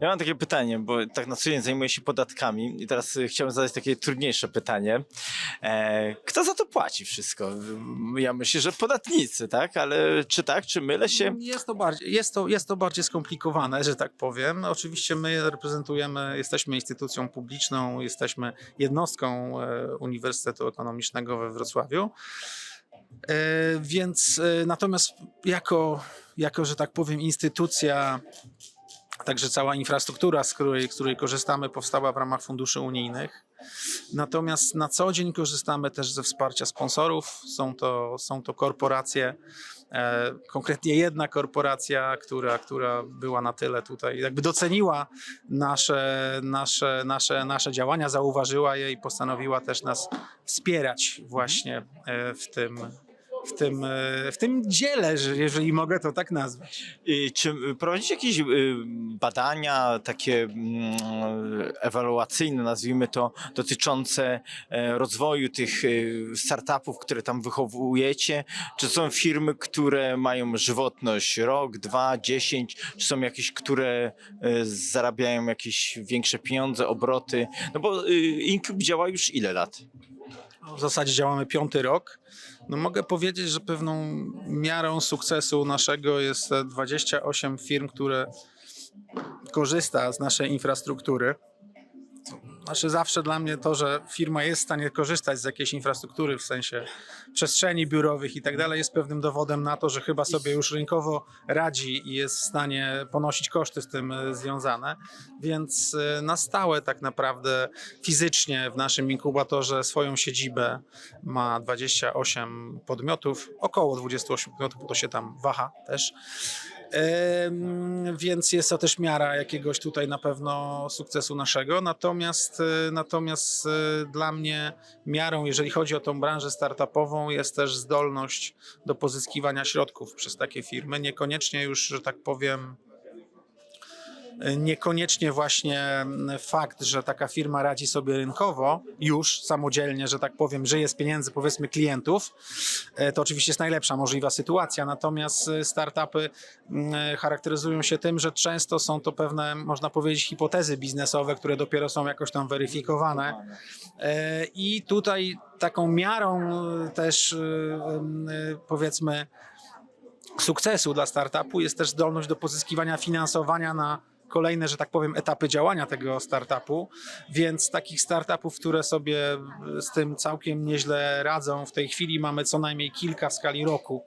Ja mam takie pytanie, bo tak na co dzień zajmuję się podatkami i teraz y, chciałem zadać takie trudniejsze pytanie. E, kto za to płaci wszystko? Ja myślę, że podatnicy, tak? Ale czy tak, czy mylę się? Jest to, bardziej, jest, to, jest to bardziej skomplikowane, że tak powiem. Oczywiście my reprezentujemy, jesteśmy instytucją publiczną, jesteśmy jednostką e, Uniwersytetu Ekonomicznego we Wrocławiu. E, Więc e, natomiast jako, jako, że tak powiem, instytucja, także cała infrastruktura, z której, której korzystamy, powstała w ramach funduszy unijnych. Natomiast na co dzień korzystamy też ze wsparcia sponsorów. Są to, są to korporacje, e, konkretnie jedna korporacja, która, która była na tyle tutaj, jakby doceniła nasze, nasze, nasze, nasze działania, zauważyła je i postanowiła też nas wspierać właśnie e, w tym, w tym, e, w tym dziele, że- jeżeli mogę to tak nazwać. Czy prowadzicie jakieś y, badania takie mm, ewaluacyjne, nazwijmy to, dotyczące e, rozwoju tych y, startupów, które tam wychowujecie? Czy są firmy, które mają żywotność rok, dwa, dziesięć? Czy są jakieś, które e, zarabiają jakieś większe pieniądze, obroty? No bo y, Incube działa już ile lat? W zasadzie działamy piąty rok. No mogę powiedzieć, że pewną miarą sukcesu naszego jest te 28 firm, które korzysta z naszej infrastruktury. Znaczy zawsze dla mnie to, że firma jest w stanie korzystać z jakiejś infrastruktury w sensie przestrzeni biurowych i tak dalej jest pewnym dowodem na to, że chyba sobie już rynkowo radzi i jest w stanie ponosić koszty z tym e, związane. Więc e, na stałe tak naprawdę fizycznie w naszym inkubatorze swoją siedzibę ma 28 podmiotów, około 28 podmiotów, bo to się tam waha też. Więc jest to też miara jakiegoś tutaj na pewno sukcesu naszego. Natomiast, e, natomiast e, dla mnie miarą, jeżeli chodzi o tą branżę startupową, jest też zdolność do pozyskiwania środków przez takie firmy. Niekoniecznie już, że tak powiem, Niekoniecznie właśnie mm, fakt, że taka firma radzi sobie rynkowo, już samodzielnie, że tak powiem, żyje z pieniędzy powiedzmy klientów, e, to oczywiście jest najlepsza możliwa sytuacja. Natomiast e, startupy mm, charakteryzują się tym, że często są to pewne, można powiedzieć, hipotezy biznesowe, które dopiero są jakoś tam weryfikowane. E, I tutaj taką miarą e, też e, e, powiedzmy sukcesu dla startupu jest też zdolność do pozyskiwania finansowania na kolejne, że tak powiem, etapy działania tego startupu, więc takich startupów, które sobie z tym całkiem nieźle radzą, w tej chwili mamy co najmniej kilka w skali roku.